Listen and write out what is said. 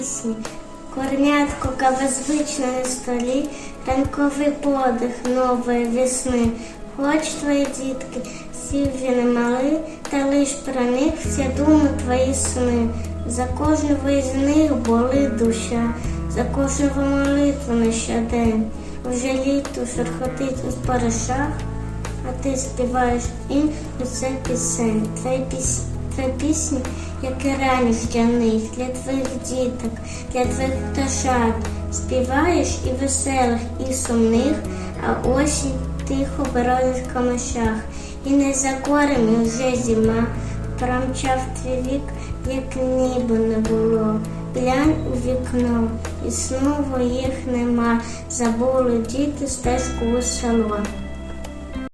пісні. Корнятко кавезвично на столі, ранковий подих нової весни. Хоч твої дітки, всі вже не мали, та лиш про них всі думи твої сни. За кожного із них болить душа, за кожного молитву на щодень. Уже літо шурхотить у споришах, а ти співаєш їм усе пісень. Твої пісні, твої пісні, як і раніше для них, для твоїх діток, для твоїх пташат. Співаєш і веселих, і сумних, а осінь тихо бродить в камишах. І не за горами вже зима, промчав твій вік, як ніби не було. Глянь у вікно, і знову їх нема. Забули діти стежку у село.